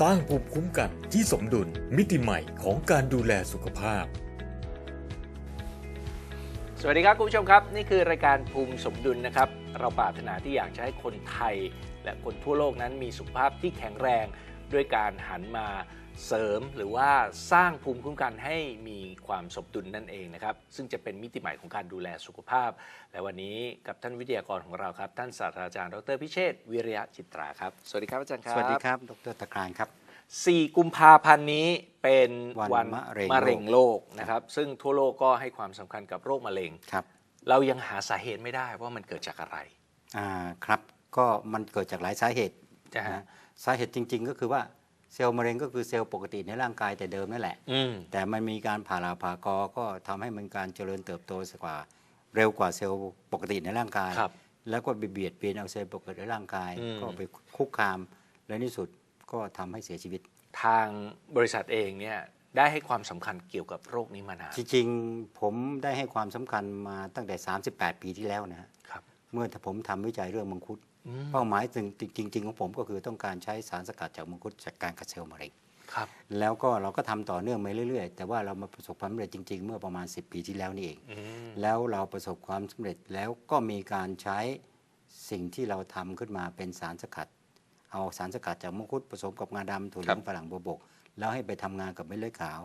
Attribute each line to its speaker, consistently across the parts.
Speaker 1: สร้างภูมิคุ้มกันที่สมดุลมิติใหม่ของการดูแลสุขภาพ
Speaker 2: สวัสดีครับคุณผู้ชมครับ นี่คือรายการภูมิสมดุลนะครับ เราปรารถนาที่อยากจะให้คนไทย และคนทั่วโลกนั้นมีสุขภาพที่แข็งแรง ด้วยการหันมาเสริมหรือว่าสร้างภูมิคุ้มกันให้มีความสมดุลนั่นเองนะครับ ซึ่งจะเป็นมิติใหม่ของการดูแลสุขภาพ และวันนี้กับท่านวิทยากรของเราครับ ท่านศาสตราจารย์ดรพิเชษฐ์วิริยะจิตราครับ สวัสดีครับอาจารย์ครับ
Speaker 3: สวัสดีครับ ดรตะกรานครับ
Speaker 2: 4 กุมภาพันธ์นี้เป็น
Speaker 3: วันมะเร็ง
Speaker 2: มะเร็งโลกนะครับ ซึ่งทั่วโลกก็ให้ความสำคัญกับโรคมะเร็ง
Speaker 3: ครับ
Speaker 2: เรายังหาสาเหตุไม่ได้ว่ามันเกิดจากอะไร
Speaker 3: อ่าครับก็มันเกิดจากหลายสาเหตุ
Speaker 2: นะฮะ
Speaker 3: นะ สาเหตุจริง ๆ ก็คือว่าเซลล์มะเร็งก็คือเซลล์ปกติในร่างกายแต่เดิมนั่นแหละ
Speaker 2: อืม
Speaker 3: แต่มันมีการผ่าราผ่ากอก็ทำให้มันการเจริญเติบโตสกว่า เร็วกว่าเซลล์ปกติในร่างกาย
Speaker 2: ครับ
Speaker 3: แล้วก็ไปเบียดเบียนเอาเซลล์ปกติในร่างกาย
Speaker 2: อืม
Speaker 3: ก็ไปคุกคาม และในที่สุดก็ทำให้เสียชีวิต
Speaker 2: ทางบริษัทเองเนี่ยได้ให้ความสำคัญเกี่ยวกับโรคนี้มานาน
Speaker 3: จริงๆ ผมได้ให้ความสำคัญมาตั้งแต่ 38 ปีที่แล้วนะฮะ
Speaker 2: ครับ
Speaker 3: เมื่อผมทำวิจัยเรื่องมังคุด
Speaker 2: อืม
Speaker 3: เป้าหมายจริงๆของผมก็คือต้องการใช้สารสกัดจากมังคุดจัดการกับเซลล์มะเร็ง
Speaker 2: ครับ
Speaker 3: แล้วก็เราก็ทำต่อเนื่องมาเรื่อยๆ แต่ว่าเรามาประสบความสำเร็จจริง ๆ เมื่อประมาณ 10 ปีที่แล้วนี่เอง
Speaker 2: อืม
Speaker 3: แล้วเราประสบความสำเร็จแล้วก็มีการใช้สิ่งที่เราทำขึ้นมาเป็นสารสกัด เอาสารสกัดจากมังคุดผสมกับงาดำถั่วเหลืองฝรั่งบวบก แล้วให้ไปทำงานกับเม็ดเลือดขาว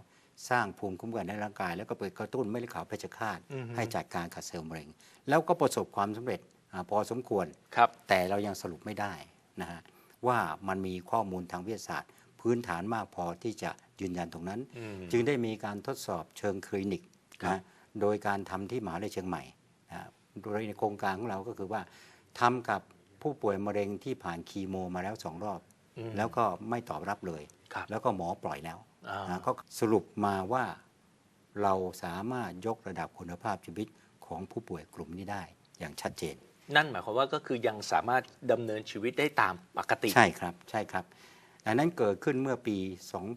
Speaker 3: สร้างภูมิคุ้มกันในร่างกาย แล้วก็ไปกระตุ้นเม็ดเลือดขาวเพชฌฆาต
Speaker 2: อือฮึ
Speaker 3: ให้จัดการกับเซลล์มะเร็ง แล้วก็ประสบความสำเร็จอา พอสมควร
Speaker 2: ครับ
Speaker 3: แต่เรายังสรุปไม่ได้นะฮะว่ามันมีข้อมูลทางวิทยาศาสตร์ พื้นฐานมากพอที่จะยืนยันตรงนั้น
Speaker 2: อืม
Speaker 3: จึงได้มีการทดสอบเชิงคลินิก
Speaker 2: ครับ
Speaker 3: นะโดยการทำที่มหาวิทยาลัยเชียงใหม่นะโดยในโครงการของเราก็คือว่าทำกับผู้ป่วยมะเร็งที่ผ่านคีโมมาแล้วสองรอบ
Speaker 2: อืม
Speaker 3: แล้วก็ไม่ตอบรับเลย
Speaker 2: ครับ
Speaker 3: แล้วก็หมอปล่อยแล้ว
Speaker 2: อ่า
Speaker 3: นะก็สรุปมาว่าเราสามารถยกระดับคุณภาพชีวิตของผู้ป่วยกลุ่มนี้ได้อย่างชัดเจน
Speaker 2: นั่นหมายความว่าก็คือยังสามารถดำเนินชีวิตได้ตามปกติ
Speaker 3: ใช่ครับใช่ครับอันนั้นเกิดขึ้นเมื่อปี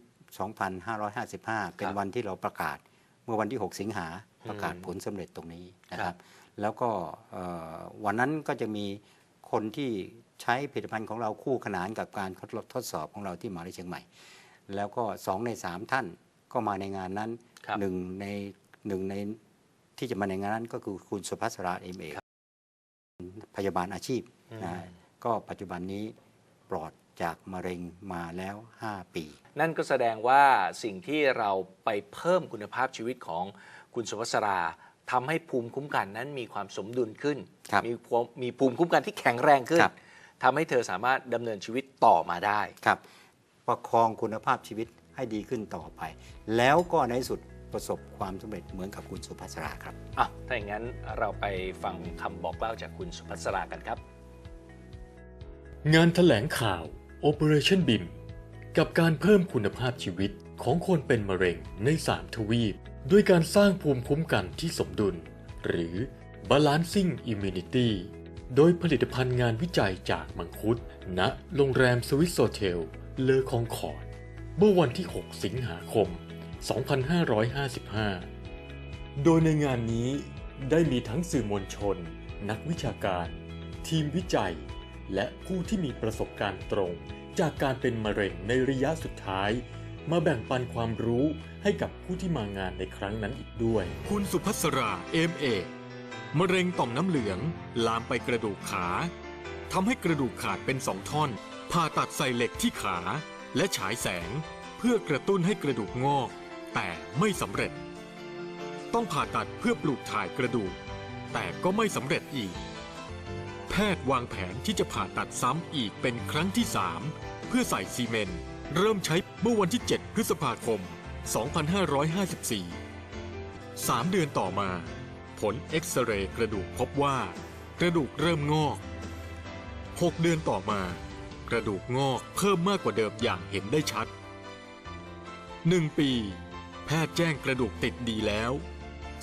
Speaker 3: 2 2555 เป็นวันที่เราประกาศเมื่อวันที่ 6 สิงหาประกาศผลสำเร็จตรงนี้นะค
Speaker 2: ครั
Speaker 3: รับบแล้วก็เอ่อวันนั้นก็จะมีคนที่ใช้ผลิตภัณฑ์ของเราคู่ขนานกับการทดทดสอบของเราที่มหาวิทยาลัยเชียงใหม่ แล้วก็สองในสามท่านก็มาในงานนั้น
Speaker 2: ครับ
Speaker 3: หนึ่งในหนึ่งในที่จะมาในงานนั้นก็คือคุณสุภัสราเอ็มเอ พยาบาลอาชีพนะฮะก็ปัจจุบันนี้ปลอดจากมะเร็งมาแล้ว 5 ปี
Speaker 2: นั่นก็แสดงว่าสิ่งที่เราไปเพิ่มคุณภาพชีวิตของคุณสุวัสราทำให้ภูมิคุ้มกันนั้นมีความสมดุลขึ้น
Speaker 3: ครับ
Speaker 2: มีความมีภูมิคุ้มกันที่แข็งแรงขึ้น
Speaker 3: ครับ
Speaker 2: ทำให้เธอสามารถดำเนินชีวิตต่อมาได้
Speaker 3: ครับ ประคองคุณภาพชีวิตให้ดีขึ้นต่อไป แล้วก็ในที่สุด ประสบความสำเร็จเหมือนกับคุณสุภัสราครับ
Speaker 2: อะถ้าอย่างนั้นเราไปฟังคำบอกเล่าจากคุณสุภัสรากันครับ
Speaker 1: งานถแถลงข่าว Operation BIM กับการเพิ่มคุณภาพชีวิตของคนเป็นมะเร็งใน 3 ทวีป ด้วยการสร้างภูมิคุ้มกันที่สมดุล หรือ Balancing Immunity โดยผลิตภัณฑ์งานวิจัยจากมังคุดณโรงแรมสวิสโซเทล เลอคองคอร์ดเมื่อวันที่ 6 สิงหาคม 2555 โดยในงานนี้ได้มีทั้งสื่อมวลชน นักวิชาการ ทีมวิจัย และผู้ที่มีประสบการณ์ตรง จากการเป็นมะเร็งในระยะสุดท้าย มาแบ่งปันความรู้ให้กับผู้ที่มางานในครั้งนั้นอีกด้วย
Speaker 4: คุณสุภัสราเอมเอมะเร็งต่อมน้ำเหลือง ลามไปกระดูกขาทำให้กระดูกขาดเป็นสองท่อน ผ่าตัดใส่เหล็กที่ขา และฉายแสง เพื่อกระตุ้นให้กระดูกงอก แต่ไม่สำเร็จ ต้องผ่าตัดเพื่อปลูกถ่ายกระดูก แต่ก็ไม่สำเร็จอีก แพทย์วางแผนที่จะผ่าตัดซ้ำอีกเป็นครั้งที่3เพื่อใส่ซีเมนต์เริ่มใช้เมื่อวันที่ 7 พฤษภาคม 2554 3 เดือนต่อมา ผลเอ็กซเรย์กระดูกพบว่า กระดูกเริ่มงอก 6 เดือนต่อมา กระดูกงอกเพิ่มมากกว่าเดิมอย่างเห็นได้ชัด 1 ปี แพทย์แจ้งกระดูกติดดีแล้ว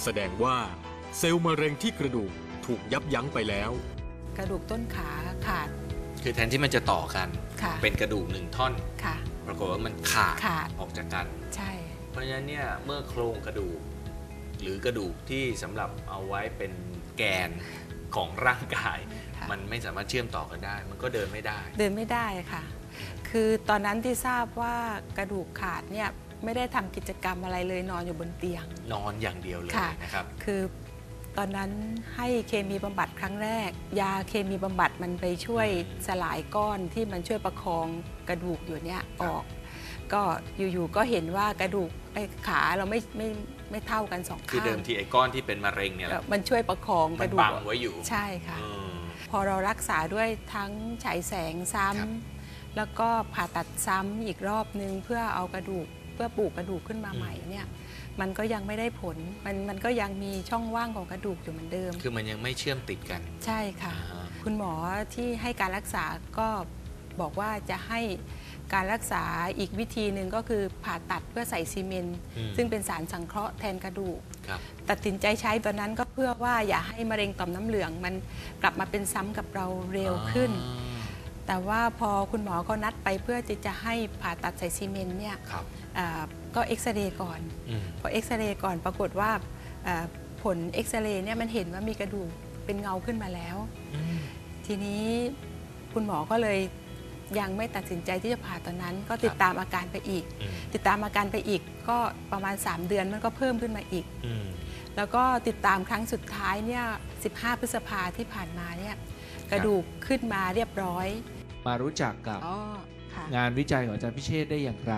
Speaker 4: แสดงว่าเซลล์มะเร็งที่กระดูกถูกยับยั้งไปแล้ว
Speaker 5: กระดูกต้นขาขาด
Speaker 2: คือแทนที่มันจะต่อกัน
Speaker 5: ค่ะ
Speaker 2: เป็นกระดูกหนึ่งท่อน
Speaker 5: ค่ะ
Speaker 2: ปรากฏว่ามันขาด
Speaker 5: ขาด
Speaker 2: ออกจากกัน
Speaker 5: ใช่
Speaker 2: เพราะฉะนั้นเนี่ยเมื่อโครงกระดูก หรือกระดูกที่สำหรับเอาไว้เป็นแกนของร่างกาย
Speaker 5: ค่ะ
Speaker 2: มันไม่สามารถเชื่อมต่อกันได้ มันก็เดินไม่ได้
Speaker 5: เดินไม่ได้ค่ะ คือตอนนั้นที่ทราบว่ากระดูกขาดเนี่ย ไม่ได้ทำกิจกรรมอะไรเลยนอนอยู่บนเตียง
Speaker 2: นอนอย่างเดียวเลย
Speaker 5: ค่ะ
Speaker 2: นะครับ
Speaker 5: คือตอนนั้นให้เคมีบำบัดครั้งแรก ยาเคมีบำบัดมันไปช่วยสลายก้อนที่มันช่วยประคองกระดูกอยู่เนี่ยออก ก็อยู่ๆก็เห็นว่ากระดูกไอ้ขาเราไม่ไม่ไม่เท่ากันสอง
Speaker 2: คือ
Speaker 5: ข้าง
Speaker 2: เดิมทีไอ้ก้อนที่เป็นมะเร็งเนี่ยแหละ
Speaker 5: มันช่วยประคองก
Speaker 2: มัน
Speaker 5: ระดูก
Speaker 2: บังไว้อยู่
Speaker 5: ใช่ค่ะ
Speaker 2: อืม
Speaker 5: พอเรารักษาด้วยทั้งฉายแสงซ้
Speaker 2: ครับำ
Speaker 5: แล้วก็ผ่าตัดซ้ำอีกรอบนึงเพื่อเอากระดูก เพื่อปลูกกระดูกขึ้นมาใหม่เนี่ยมันก็ยังไม่ได้ผล มันมันก็ยังมีช่องว่างของกระดูกอยู่เหมือนเดิม
Speaker 2: คือมันยังไม่เชื่อมติดกัน
Speaker 5: ใช่ค่ะ
Speaker 2: อ่าฮะ
Speaker 5: คุณหมอที่ให้การรักษาก็บอกว่าจะให้การรักษาอีกวิธีหนึ่งก็คือผ่าตัดเพื่อใส่ซีเมนต์
Speaker 2: อืม
Speaker 5: ซึ่งเป็นสารสังเคราะห์แทนกระดูก
Speaker 2: ครับ
Speaker 5: ตัดสินใจใช้ตอนนั้นก็เพื่อว่าอย่าให้มะเร็งต่อมน้ำเหลือง มันกลับมาเป็นซ้ำกับเราเร็วขึ้น
Speaker 2: อ่า
Speaker 5: แต่ว่าพอคุณหมอเขานัดไปเพื่อที่จะให้ผ่าตัดใส่ซีเมนต์เนี่ย
Speaker 2: ครับ
Speaker 5: อ่า ก็เอ็กซเรย์ก่อน
Speaker 2: อืม
Speaker 5: พอเอ็กซเรย์ก่อนปรากฏว่าอ่าผลเอ็กซเรย์เนี่ยมันเห็นว่ามีกระดูกเป็นเงาขึ้นมาแล้ว
Speaker 2: อืม
Speaker 5: ทีนี้คุณหมอก็เลยยังไม่ตัดสินใจที่จะผ่าตอนนั้น ก็ติดตามอาการไปอีก
Speaker 2: อืม
Speaker 5: ติดตามอาการไปอีกก็ประมาณ 3 เดือนมันก็เพิ่มขึ้นมาอีก
Speaker 2: อืม
Speaker 5: แล้วก็ติดตามครั้งสุดท้ายเนี่ย15 พฤษภาที่ผ่านมาเนี่ยกระดูกขึ้นมาเรียบร้อย
Speaker 6: มารู้จักกับ
Speaker 5: อ๋อค่ะ
Speaker 6: งานวิจัยของอาจารย์พิเชษได้อย่างไร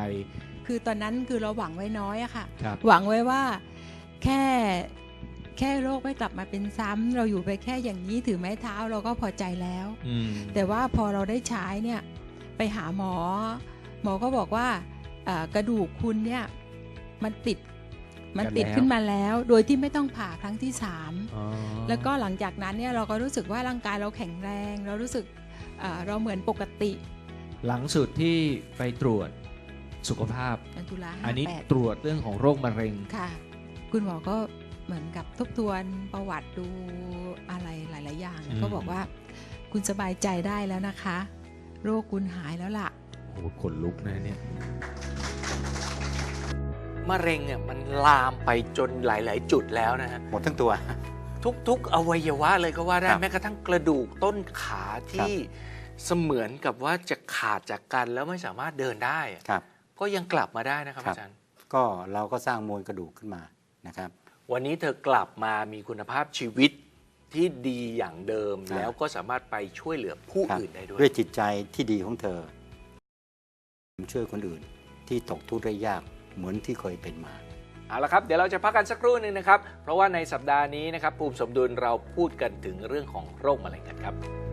Speaker 7: คือตอนนั้นคือเราหวังไว้น้อยอะค่ะ
Speaker 6: ครับ
Speaker 7: หวังไว้ว่าแค่แค่โรคไม่กลับมาเป็นซ้ำเราอยู่ไปแค่อย่างนี้ถือไม้เท้าเราก็พอใจแล้ว
Speaker 6: อืม
Speaker 7: แต่ว่าพอเราได้ใช้เนี่ยไปหาหมอ หมอก็บอกว่าเอ่อกระดูกคุณเนี่ยมันติดมันติด
Speaker 6: กันแล้ว
Speaker 7: ขึ้นมาแล้ว โดยที่ไม่ต้องผ่าครั้งที่สาม
Speaker 6: อ๋อ
Speaker 7: แล้วก็หลังจากนั้นเนี่ยเราก็รู้สึกว่าร่างกายเราแข็งแรง เรารู้สึกเอ่อเราเหมือนปกติ
Speaker 6: หลังสุดที่ไปตรวจ สุขภาพ
Speaker 7: ในตุลา
Speaker 6: อันนี้
Speaker 7: ห้าแปด
Speaker 6: ตรวจเรื่องของโรคมะเร็ง
Speaker 7: ค่ะ คุณหมอก็เหมือนกับทบทวนประวัติดูอะไรหลาย ๆ อย่าง
Speaker 6: อืม
Speaker 7: ก็บอกว่า คุณสบายใจได้แล้วนะคะ โรคคุณหายแล้วล่ะ
Speaker 6: โอ้โหขนลุกนะเนี่ย
Speaker 2: มะเร็งเนี่ยมันลามไปจนหลาย ๆ จุดแล้วนะฮะ
Speaker 3: หมดทั้งตัว
Speaker 2: ทุก ๆ อวัยวะเลยก็ว่าได้
Speaker 3: ครับ
Speaker 2: แม้กระทั่งกระดูกต้นขาที่เสมือนกับว่าจะขาดจากกันแล้วไม่สามารถเดินได้อะ
Speaker 3: ครับ
Speaker 2: ก็ยังกลับมาได้นะครับ
Speaker 3: ครับ
Speaker 2: อาจารย์
Speaker 3: ก็เราก็สร้างมวลกระดูกขึ้นมานะครับ
Speaker 2: วันนี้เธอกลับมามีคุณภาพชีวิตที่ดีอย่างเดิม
Speaker 3: ครับ
Speaker 2: แล้วก็สามารถไปช่วยเหลือผู้
Speaker 3: ครับ
Speaker 2: อื่นได้ด้วย
Speaker 3: ด้วยจิตใจที่ดีของเธอช่วยคนอื่นที่ตกทุกข์ได้ยากเหมือนที่เคยเป็นมา
Speaker 2: เอาละครับ เดี๋ยวเราจะพักกันสักครู่หนึ่งนะครับ เพราะว่าในสัปดาห์นี้นะครับภูมิสมดุลเราพูดกันถึงเรื่องของโรคมะเร็งกันครับ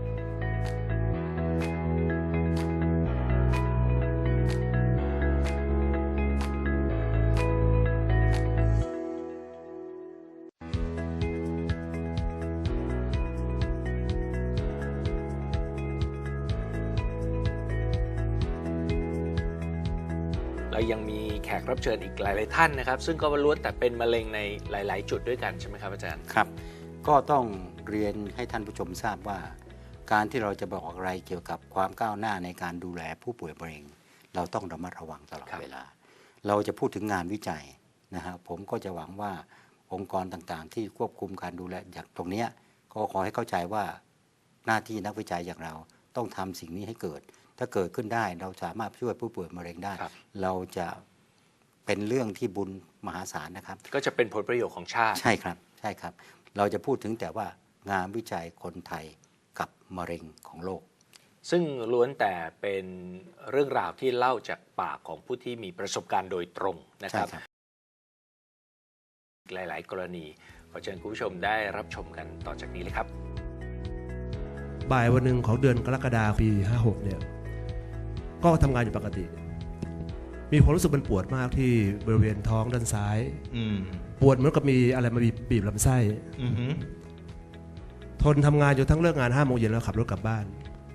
Speaker 2: รับเชิญอีกหลาย ๆ ท่านนะครับ ซึ่งก็ล้วนแต่เป็นมะเร็งในหลาย ๆ จุดด้วยกันใช่ไหมครับอาจารย์
Speaker 3: ครับ ก็ต้องเรียนให้ท่านผู้ชมทราบว่า การที่เราจะบอกอะไรเกี่ยวกับความก้าวหน้าในการดูแลผู้ป่วยมะเร็ง เราต้องระมัดระวังตลอด
Speaker 2: ครับ
Speaker 3: เวลา เราจะพูดถึงงานวิจัยนะฮะผมก็จะหวังว่าองค์กรต่างๆ ที่ควบคุมการดูแลอย่างตรงเนี้ยก็ขอให้เข้าใจว่าหน้าที่นักวิจัยอย่างเราต้องทำสิ่งนี้ให้เกิด ถ้าเกิดขึ้นได้เราสามารถช่วยผู้ป่วยมะเร็งได้
Speaker 2: ครับ
Speaker 3: เราจะ เป็นเรื่องที่บุญมหาศาลนะครับ
Speaker 2: ก็จะเป็นผลประโยชน์ของชาติ
Speaker 3: ใช่ครับใช่ครับ เราจะพูดถึงแต่ว่างานวิจัยคนไทยกับมะเร็งของโลก
Speaker 2: ซึ่งล้วนแต่เป็นเรื่องราวที่เล่าจากปากของผู้ที่มีประสบการณ์โดยตรงนะค
Speaker 3: ใช่
Speaker 2: รับ
Speaker 3: ครับ
Speaker 2: หลาย ๆ กรณีขอเชิญคุณผู้ชมได้รับชมกันต่อจากนี้เลยครับ
Speaker 8: บ่ายวันหนึ่งของเดือนกรกฎาคมปี 56 เนี่ย ก็ทำงานอยู่ปกติ มีความรู้สึกมันปวดมากที่บริเวณท้องด้านซ้าย
Speaker 6: อืม
Speaker 8: ปวดเหมือนกับมีอะไรมาบีบบีบลำไส้
Speaker 6: อือหือ
Speaker 8: ทนทำงานจนทั้งเลิกงาน5โมงเย็นแล้วขับรถกลับบ้าน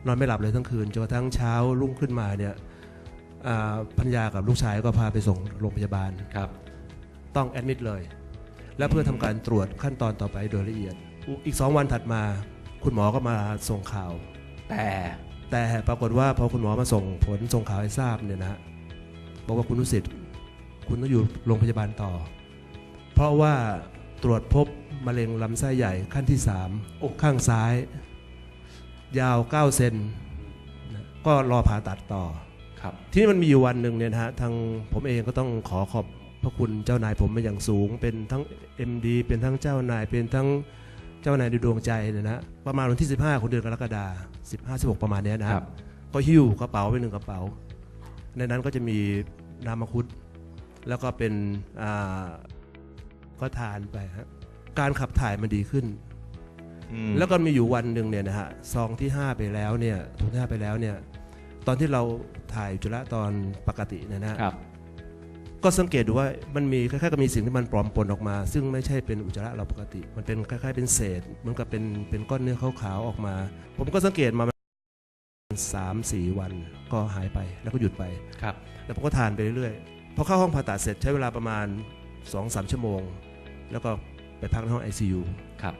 Speaker 8: นอนไม่หลับเลยทั้งคืนจนกระทั่งเช้ารุ่งขึ้นมาเนี่ยอ่าพัญญากับลูกชายก็พาไปส่งโรงพยาบาล
Speaker 6: ครับ
Speaker 8: ต้องแอดมิดเลย และเพื่อทำการตรวจขั้นตอนต่อไปโดยละเอียด อีก2วันถัดมา คุณหมอก็มาส่งข่าว
Speaker 2: แต่
Speaker 8: แต่ปรากฏว่าพอคุณหมอมาส่งผลส่งข่าวให้ทราบเนี่ยนะฮะ บอกว่าคุณนุสิทธิ์คุณต้องอยู่โรงพยาบาลต่อ เพราะว่าตรวจพบมะเร็งลำไส้ใหญ่ขั้นที่3ข้างซ้าย ยาว 9 เซนนะก็รอผ่าตัดต่อ
Speaker 2: ครับ
Speaker 8: ที่นี่มันมีอยู่วันหนึ่งเนี่ยนะฮะทางผมเองก็ต้องขอขอบพระคุณเจ้านายผมมาอย่างสูง เป็นทั้ง MD เป็นทั้งเจ้านาย เป็นทั้งเจ้านายในดวงใจเนี่ยนะประมาณวันที่ 15 ของเดือนกรกฎาคม15 16 ประมาณเนี้ยนะค
Speaker 2: ครั
Speaker 8: รับบก็หิ้วกระเป๋าไปหนึ่งกระเป๋า ในนั้นก็จะมีน้ำมังคุด แล้วก็เป็นอ่าก็ทานไปฮะการขับถ่ายมันดีขึ้น แล้วก็มีอยู่วันหนึ่งเนี่ยนะฮะซองที่ 5 ไปแล้วเนี่ยถุงที่5ไปแล้วเนี่ย ตอนที่เราถ่ายอุจจาระตอนปกติเนยนะฮะ
Speaker 2: ครับ
Speaker 8: ก็สังเกตดูว่ามันมีคล้ายๆกับมีสิ่งที่มันปลอมปนออกมา ซึ่งไม่ใช่เป็นอุจจาระเราปกติ มันเป็นคล้ายๆเป็นเศษเหมือนกับเป็นเป็นก้อนเนื้อขาวๆออกมา ผมก็สังเกตมา สามสี่วันก็หายไปแล้วก็หยุดไป
Speaker 2: ครับ
Speaker 8: แล้วผมก็ทานไปเรื่อยๆพอเข้าห้องผ่าตัดเสร็จใช้เวลาประมาณ2-3ชั่วโมง แล้วก็ไปพักในห้อง ICU
Speaker 2: ครับ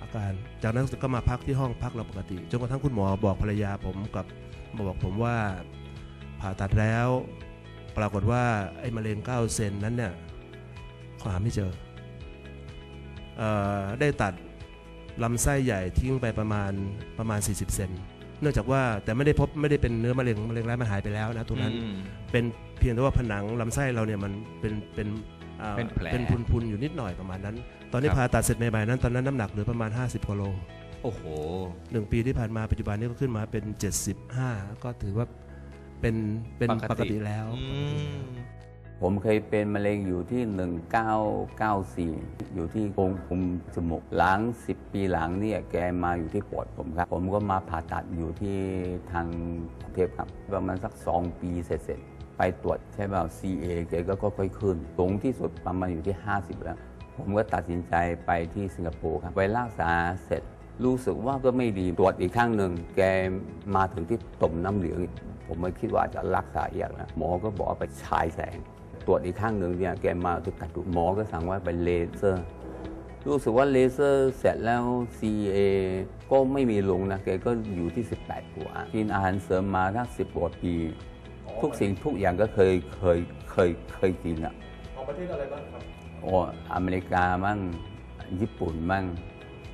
Speaker 8: อาการจากนั้นก็มาพักที่ห้องพักเราปกติจนกระทั่งคุณหมอบอกภรรยาผมกับมาบอกผมว่าผ่าตัดแล้ว ปรากฏว่าไอ้มะเร็ง9เซนนั้นเนี่ยเขาหาไม่เจอเออได้ตัดลำไส้ใหญ่ทิ้งไปประมาณประมาณ 40 เซน เนื่องจากว่าแต่ไม่ได้พบไม่ได้เป็นเนื้อมะเร็งมะเร็งร้ายมันหายไปแล้วนะตรงนั้น
Speaker 2: อืม
Speaker 8: เป็นเพียงแต่ว่าผนังลำไส้เราเนี่ยมันเป็นเป็นอ่า
Speaker 2: เป็นแผล
Speaker 8: เป็นพุนๆอยู่นิดหน่อยประมาณนั้น ตอนนี้
Speaker 2: ครับ
Speaker 8: ผ่าตัดเสร็จใหม่ๆนั้นตอนนั้นน้ำหนักเหลือประมาณ 50กิโล
Speaker 2: โอ้โห
Speaker 8: หนึ่งปีที่ผ่านมาปัจจุบันนี้ก็ขึ้นมาเป็น 75 ก็ถือว่าเป็นเป็น
Speaker 2: ป
Speaker 8: ป
Speaker 2: ก
Speaker 8: ก
Speaker 2: ติ
Speaker 8: ติแล้ว
Speaker 2: อืม
Speaker 9: ผมเคยเป็นมะเร็งอยู่ที่ 1994 อยู่ที่โพรงคุมจมูกหลัง 10 ปีหลังเนี่ยแกมาอยู่ที่ปอดผมครับ ผมก็มาผ่าตัดอยู่ที่ทางกรุงเทพครับ ประมาณสัก 2 ปีเสร็จๆไปตรวจใช่เปล่า CA แกก็ค่อยๆขึ้นสูงที่สุดประมาณอยู่ที่ 50 แล้ว ผมก็ตัดสินใจไปที่สิงคโปร์ครับ ไปรักษาเสร็จรู้สึกว่าก็ไม่ดีตรวจอีกครั้งหนึ่งแกมาถึงที่ตุ่มน้ำเหลือง ผมไม่คิดว่าจะรักษาอยากนะหมอก็บอกไปฉายแสง ตรวจอีกครั้งหนึ่งเนี่ยแกมาที่กระดูกหมอก็สั่งว่าไปเลเซอร์ รู้สึกว่าเลเซอร์เสร็จแล้ว CA ก็ไม่มีลงนะแกก็อยู่ที่ 18กว่ากินอาหารเสริมมาทั้ง10กว่าปี ทุกสิ่งทุกอย่างก็เคยเคยเคยเคยกินอะ
Speaker 8: ของประเทศอะไรบ้างครับ
Speaker 9: โอ้อเมริกามั่งญี่ปุ่นมั่ง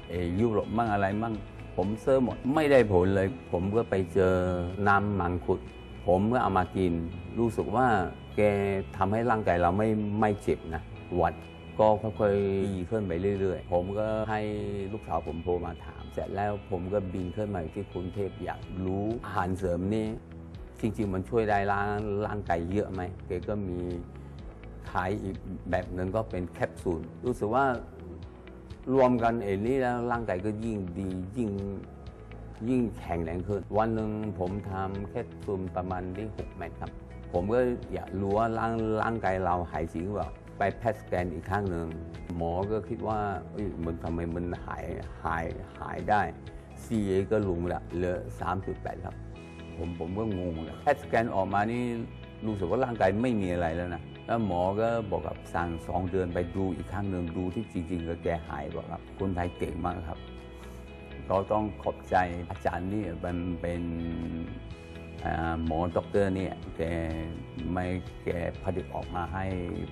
Speaker 9: เออยุโรปมั่งอะไรมั่งผมเซอร์หมดไม่ได้ผลเลย ผมก็ไปเจอน้ำมังคุด ผมก็เอามากิน รู้สึกว่าแกทำให้ร่างกายเราไม่ไม่เจ็บนะหวัดก็ค่อยๆดีขึ้นไปเรื่อยๆ ผมก็ให้ลูกสาวผมโทรมาถาม เสร็จแล้วผมก็บินขึ้นมาที่กรุงเทพอยากรู้อาหารเสริมนี่จริงๆ มันช่วยได้ร่างร่างกายเยอะไหมแกก็มีขายอีกแบบหนึ่งก็เป็นแคปซูลรู้สึกว่ารวมกันเอ็นี้แล้วร่างกายก็ยิ่งดียิ่ง ยิ่งแข็งแรงขึ้น วันหนึ่งผมทำแคปซูลประมาณที่6เม็ดครับ ผมก็อยากรู้ว่าร่างร่างกายเราหายจริงหรือเปล่าไปแพทย์สแกนอีกครั้งหนึ่งหมอก็คิดว่ามันทำไมมันหายหายหายได้ CA ก็ลงละเหลือ3.8 ครับ ผมผมก็งงเลยแพทย์สแกนออกมานี่รู้สึกว่าร่างกายไม่มีอะไรแล้วนะ แล้วหมอก็บอกกับสั่งสองเดือนไปดูอีกครั้งหนึ่งดูที่จริงๆก็แกหายบอกครับ คนไทยเก่งมากครับ เราต้องขอบใจอาจารย์นี่มันเป็นหมอด็อกเตอร์เนี่ยแกไม่แกผลิตออกมาให้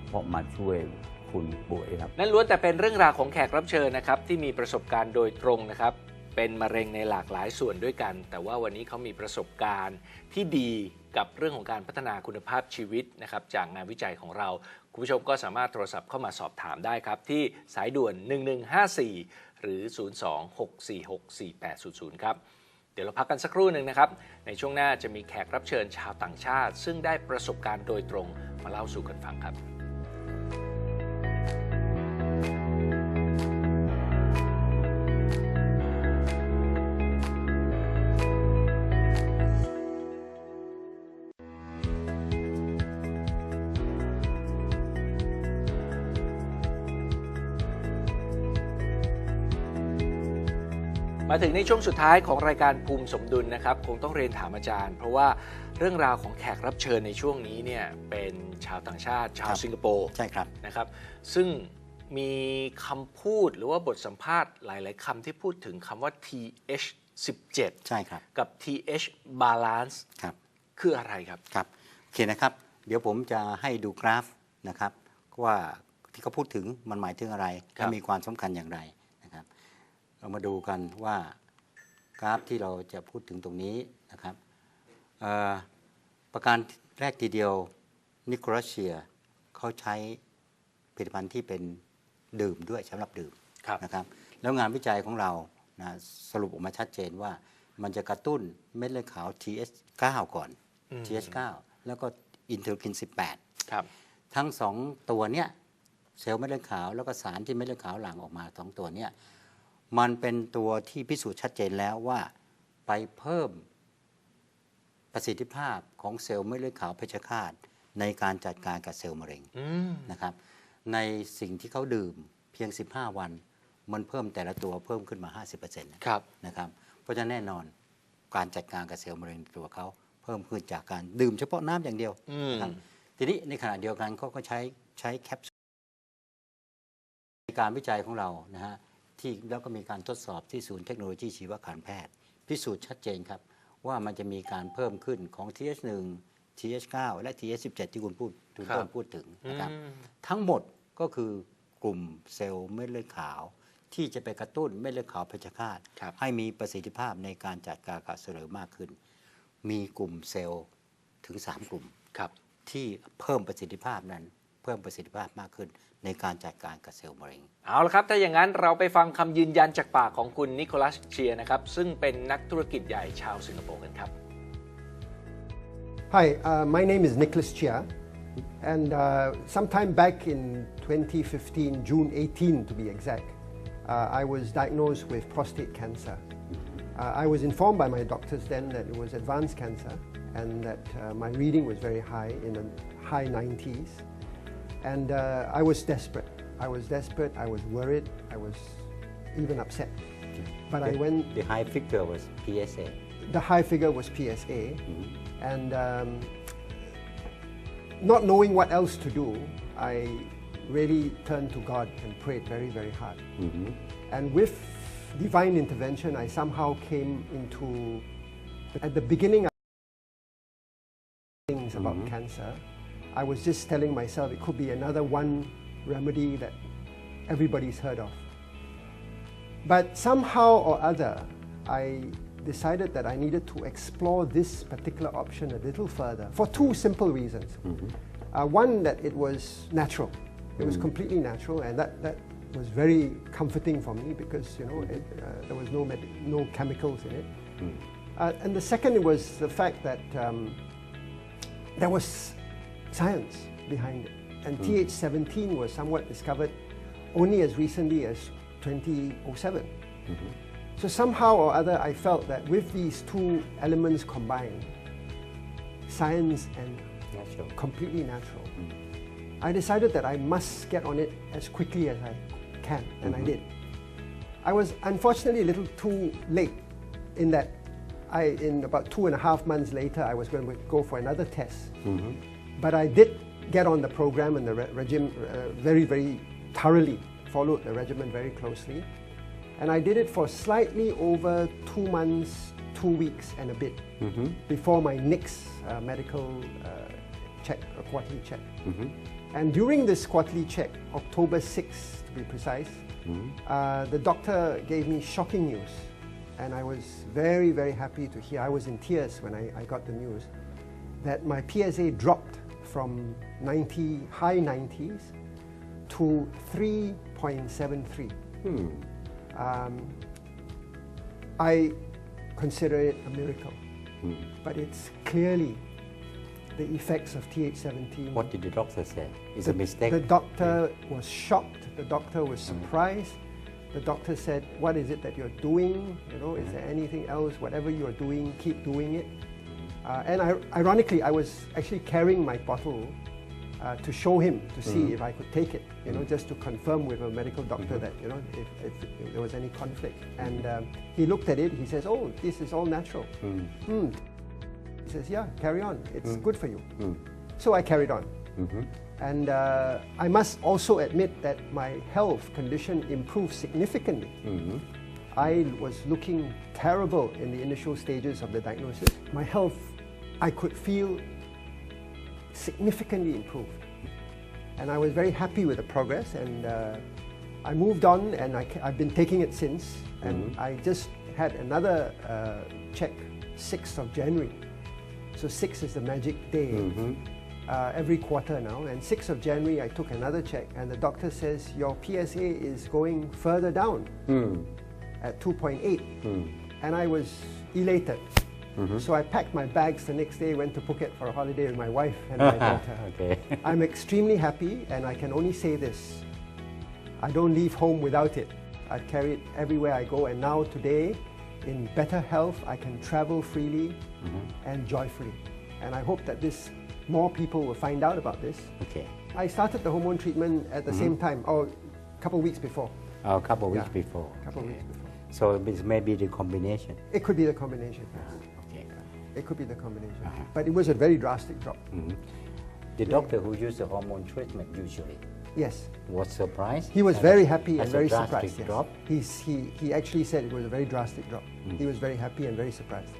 Speaker 9: เพราะมาช่วยคุณป่วยครับ
Speaker 2: นั่นล้วนแต่เป็นเรื่องราวของแขกรับเชิญนะครับ ที่มีประสบการณ์โดยตรงนะครับ เป็นมะเร็งในหลากหลายส่วนด้วยกัน แต่ว่าวันนี้เขามีประสบการณ์ที่ดีกับเรื่องของการพัฒนาคุณภาพชีวิตนะครับจากงานวิจัยของเรา คุณผู้ชมก็สามารถโทรศัพท์เข้ามาสอบถามได้ครับ ที่สายด่วน 1154 หรือ 026464800 ครับ เดี๋ยวเราพักกันสักครู่หนึ่งนะครับ ในช่วงหน้าจะมีแขกรับเชิญชาวต่างชาติ ซึ่งได้ประสบการณ์โดยตรงมาเล่าสู่กันฟังครับ มาถึงในช่วงสุดท้ายของรายการภูมิสมดุลนะครับ คงต้องเรียนถามอาจารย์ เพราะว่าเรื่องราวของแขกรับเชิญในช่วงนี้เนี่ยเป็นชาวต่างชาติ ชาว
Speaker 3: ครับ
Speaker 2: สิงคโปร์
Speaker 3: ใช่ครับ
Speaker 2: นะครับซึ่งมีคำพูดหรือว่าบทสัมภาษณ์หลาย ๆคำที่พูดถึงคำว่า th 17
Speaker 3: ใช่ครับ
Speaker 2: กับ th balance
Speaker 3: ครับ
Speaker 2: คืออะไรครับ
Speaker 3: ครับโอเคนะครับ เดี๋ยวผมจะให้ดูกราฟนะครับ ว่าที่เขาพูดถึงมันหมายถึงอะไร
Speaker 2: ครั
Speaker 3: และ
Speaker 2: บ
Speaker 3: มีความสำคัญอย่างไรนะครับ เรามาดูกันว่ากราฟที่เราจะพูดถึงตรงนี้นะครับเอ่อประการแรกทีเดียวนิโคลัสเชียเขาใช้ผลิตภัณฑ์ที่เป็นดื่มด้วยสำหรับดื่ม
Speaker 2: ครับ
Speaker 3: นะครับแล้วงานวิจัยของเรานะสรุปออกมาชัดเจนว่ามันจะกระตุ้นเม็ดเลือดขาว TH9 ก่อน
Speaker 2: อืม
Speaker 3: TH9 แล้วก็อินเทอร์คิน 18
Speaker 2: ครับ
Speaker 3: ทั้งสองตัวเนี้ยเซลล์เม็ดเลือดขาวแล้วก็สารที่เม็ดเลือดขาวหลั่งออกมาสองตัวเนี้ย มันเป็นตัวที่พิสูจน์ชัดเจนแล้วว่าไปเพิ่มประสิทธิภาพของเซลล์เม็ดเลือดขาวเพชฌฆาตในการจัดการกับเซลล์มะเร็ง
Speaker 2: อืม
Speaker 3: นะครับ ในสิ่งที่เขาดื่มเพียง 15 วัน มันเพิ่มแต่ละตัวเพิ่มขึ้นมา 50%นะครับนะครับ เพราะฉะนั้นแน่นอนการจัดการกับเซลล์มะเร็งในตัวเขาเพิ่มขึ้นจากการดื่มเฉพาะน้ำอย่างเดียว
Speaker 2: อืม
Speaker 3: นะครับทีนี้ในขณะเดียวกันเขาก็ใช้ใช้แคปซูลในการวิจัยของเรานะฮะ ที่แล้วก็มีการทดสอบที่ศูนย์เทคโนโลยีชีวการแพทย์ พิสูจน์ชัดเจนครับ ว่ามันจะมีการเพิ่มขึ้นของ TH1 TH9 และ TH17 ที่คุณพูดคุณ
Speaker 2: ครับ
Speaker 3: ต้นพูดถึงนะครับ
Speaker 2: อืม
Speaker 3: ทั้งหมดก็คือกลุ่มเซลล์เม็ดเลือดขาว ที่จะไปกระตุ้นเม็ดเลือดขาวเพชฌฆาต
Speaker 2: ครับ
Speaker 3: ให้มีประสิทธิภาพในการจัดการกับเซลล์มากขึ้น มีกลุ่มเซลล์ถึง 3 กลุ่ม
Speaker 2: ครับ
Speaker 3: ที่เพิ่มประสิทธิภาพนั้น เพิ่มประสิทธิภาพมากขึ้น ในการจัดการกับเซลล์มะเร็ง
Speaker 2: เอาละครับ ถ้าอย่างนั้นเราไปฟังคำยืนยันจากปากของคุณนิโคลัสเชียร์นะครับ ซึ่งเป็นนักธุรกิจใหญ่ชาวสิงคโปร์กันครับ
Speaker 10: Hi, uh, my name is Nicholas Chia, and uh, sometime back in 2015, June 18 to be exact, uh, I was diagnosed with prostate cancer. Uh, I was informed by my doctors then that it was advanced cancer and that uh, my reading was very high, in the high 90s. And uh, I was desperate. I was desperate, I was worried, I was even upset. But I went
Speaker 3: The high figure was PSA
Speaker 10: the high figure was PSA, and um, not knowing what else to do, I really turned to God and prayed very, very hard. And with divine intervention, I somehow came into, at the beginning, I things about cancer. I was just telling myself it could be another one remedy that everybody's heard of. But somehow or other, I decided that I needed to explore this particular option a little further for two simple reasons. Uh, one, that it was natural. It was completely natural, and that, that was very comforting for me because you know it, uh, there was no med- no chemicals in it. Uh, and the second was the fact that um, there was science behind it. And hmm. TH17 was somewhat discovered only as recently as 2007. Mm-hmm. So somehow or other, I felt that with these two elements combined, science and
Speaker 3: natural
Speaker 10: completely natural, hmm. I decided that I must get on it as quickly as I can, and I mm-hmm. did. I was unfortunately a little too late in that I, in about two and a half months later, I was going to go for another test. Mm-hmm. But I did get on the program and the re- regime uh, very, very thoroughly, followed the regimen very closely. And I did it for slightly over two months, two weeks and a bit before my next uh, medical uh, check, a quarterly check. And during this quarterly check, October 6th to be precise, uh, the doctor gave me shocking news. And I was very, very happy to hear. I was in tears when I, I got the news that my PSA dropped from 90, high 90s to 3.73. Hmm. Um, I consider it a miracle, hmm. but it's clearly the effects of TH17.
Speaker 3: What did the doctor say? It's
Speaker 10: the,
Speaker 3: a mistake.
Speaker 10: The doctor hmm. was shocked. The doctor was surprised. The doctor said, "What is it that you're doing? You know, is there anything else? Whatever you're doing, keep doing it." Uh, and I, ironically, I was actually carrying my bottle uh, to show him to see if I could take it, you know, just to confirm with a medical doctor that, you know, if, if, if there was any conflict. And um, he looked at it, he says, oh, this is all natural. Hmm. He says, yeah, carry on, it's good for you. So I carried on. And uh, I must also admit that my health condition improved significantly. I was looking terrible in the initial stages of the diagnosis. My health, I could feel significantly improved. And I was very happy with the progress and uh, I moved on and I, have been taking it since. And I just had another uh, check 6th of January. So 6 is the magic day. Uh, every quarter now, and 6th of January I took another check, and the doctor says your PSA is going further down at 2.8, and I was elated. Mm-hmm. So I packed my bags the next day, went to Phuket for a holiday with my wife and my daughter.
Speaker 3: okay.
Speaker 10: I'm extremely happy, and I can only say this I don't leave home without it. I carry it everywhere I go, and now today, in better health, I can travel freely mm-hmm. and joyfully. And I hope that this more people will find out about this.
Speaker 3: Okay.
Speaker 10: I started the hormone treatment at the same mm-hmm. time, or a couple of weeks before.
Speaker 3: A couple of weeks
Speaker 10: Yeah.
Speaker 3: before.
Speaker 10: A couple of weeks before.
Speaker 3: So it's maybe the combination.
Speaker 10: It could be the combination.
Speaker 3: Okay. Uh-huh.
Speaker 10: It could be the combination.
Speaker 3: Uh-huh.
Speaker 10: But it was a very drastic drop.
Speaker 3: The doctor who used the hormone treatment usually
Speaker 10: Yes.
Speaker 3: was surprised.
Speaker 10: He was very happy and very surprised. Yes.
Speaker 3: drop.
Speaker 10: He's, he, he actually said it was a very drastic drop.
Speaker 3: Mm.
Speaker 10: He was very happy and very surprised.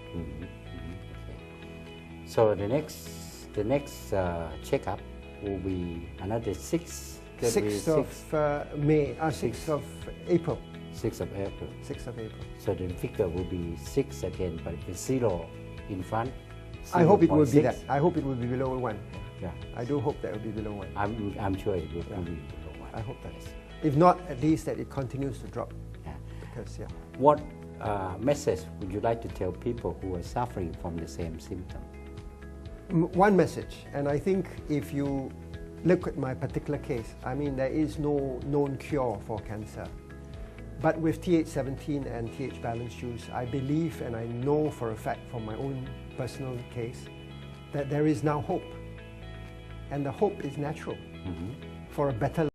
Speaker 3: So the next, the next uh, checkup will be another six. that will be
Speaker 10: 6th of uh, May, uh, 6th of April.
Speaker 3: 6th of April.
Speaker 10: 6th of April.
Speaker 3: So the figure will be six again, but with zero in front.
Speaker 10: I hope it will be that. I hope it will be below 1.
Speaker 3: Yeah,
Speaker 10: I do hope that it will be below 1.
Speaker 3: I'm, I'm sure it will be below one.
Speaker 10: I hope that.
Speaker 3: Yes.
Speaker 10: If not, at least that it continues to drop.
Speaker 3: Yeah.
Speaker 10: Because, yeah.
Speaker 3: What uh, message would you like to tell people who are suffering from the same symptom?
Speaker 10: M- one message, and I think if you look at my particular case, I mean, there is no known cure for cancer. But with TH17 and TH balance juice, I believe and I know for a fact from my own personal case that there is now hope. And the hope is natural mm-hmm. for a better life.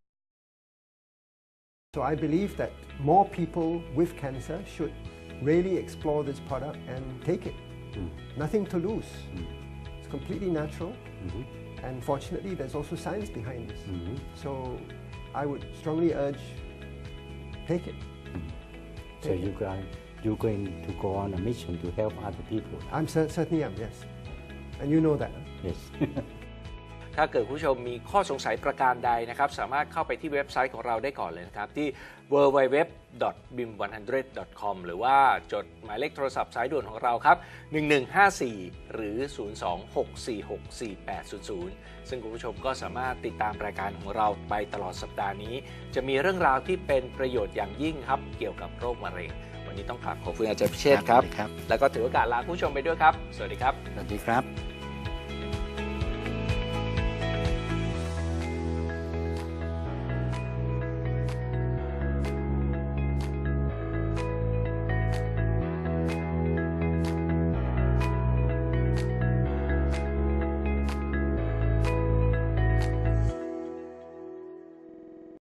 Speaker 10: So I believe that more people with cancer should really explore this product and take it. Mm. Nothing to lose. Mm. It's completely natural. Mm-hmm. And fortunately, there's also science behind this. Mm-hmm. So I would strongly urge take it.
Speaker 3: So you guys, you're going to go on a mission to help other people.
Speaker 10: I'm cer- certainly am, yes. And you know that.
Speaker 3: Yes.
Speaker 2: ถ้าเกิดคุณผู้ชมมีข้อสงสัยประการใดนะครับ สามารถเข้าไปที่เว็บไซต์ของเราได้ก่อนเลยนะครับ ที่ www.bim100.com หรือว่าจดหมายเลขโทรศัพท์สายด่วนของเราครับ 1154 หรือ 026464800 ซึ่งคุณผู้ชมก็สามารถติดตามรายการของเราไปตลอดสัปดาห์นี้ จะมีเรื่องราวที่เป็นประโยชน์อย่างยิ่งครับ เกี่ยวกับโรคมะเร็ง วันนี้ต้องกราบขอบคุณอาจารย์พิเชษฐ์ครับ
Speaker 3: ครับ
Speaker 2: แล้วก็ถือโอกาสลาคุณผู้ชมไปด้วยครับ สวัสดีครับ
Speaker 3: สวัสดีครับ